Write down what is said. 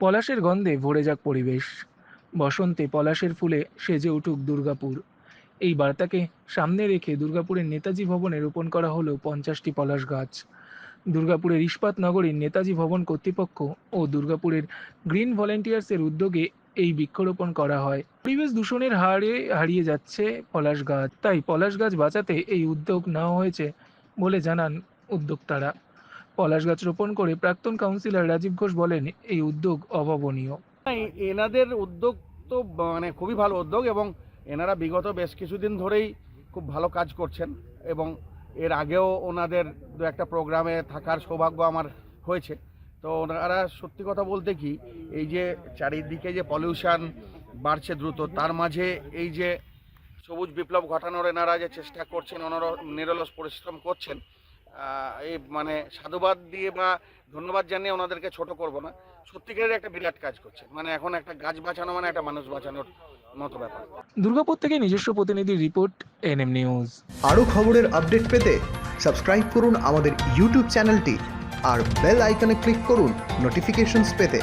পলাশের গন্ধে ভরে যাক পরিবেশ। বসন্তে পলাশের ফুলে সেজে উঠুক দুর্গাপুর। এই বার্তাকে সামনে রেখে দুর্গাপুরের নেতাজি ভবনে রোপণ করা হলো পঞ্চাশটি পলাশ গাছ। দুর্গাপুরের ইস্পাত নগরীর নেতাজি ভবন কর্তৃপক্ষ ও দুর্গাপুরের গ্রিন ভলেন্টিয়ার্সের উদ্যোগে এই বৃক্ষরোপণ করা হয়। পরিবেশ দূষণের হারে হারিয়ে যাচ্ছে পলাশ গাছ। তাই পলাশ গাছ বাঁচাতে এই উদ্যোগ নেওয়া হয়েছে বলে জানান উদ্যোক্তারা। পলাশ গাছ রোপণ করে প্রাক্তন কাউন্সিলর রাজীব ঘোষ বলেন, এই উদ্যোগ অভাবনীয়। এনাদের উদ্যোগ তো মানে খুবই ভালো উদ্যোগ এবং এনারা বিগত বেশ কিছুদিন ধরেই খুব ভালো কাজ করছেন এবং এর আগেও ওনাদের দু একটা প্রোগ্রামে থাকার সৌভাগ্য আমার হয়েছে। তো ওনারা সত্যি কথা বলতে কি, এই যে চারিদিকে যে পলিউশন বাড়ছে দ্রুত, তার মাঝে এই যে সবুজ বিপ্লব ঘটানোর এনারা যে চেষ্টা করছেন ওনারা নিরলস পরিশ্রম করছেন এই মানে সাধুবাদ দিয়ে বা ধন্যবাদ জানিয়ে ওনাদেরকে ছোট করব না। সত্যিকারের একটা বিরাট কাজ করছে। মানে এখন একটা গাছ বাঁচানো মানে একটা মানুষ বাঁচানোর মতো ব্যাপার। দুর্গাপুর থেকে নিজস্ব প্রতিনিধি রিপোর্ট এনএম নিউজ। আরও খবরের আপডেট পেতে সাবস্ক্রাইব করুন আমাদের ইউটিউব চ্যানেলটি আর বেল আইকনে ক্লিক করুন নোটিফিকেশনস পেতে।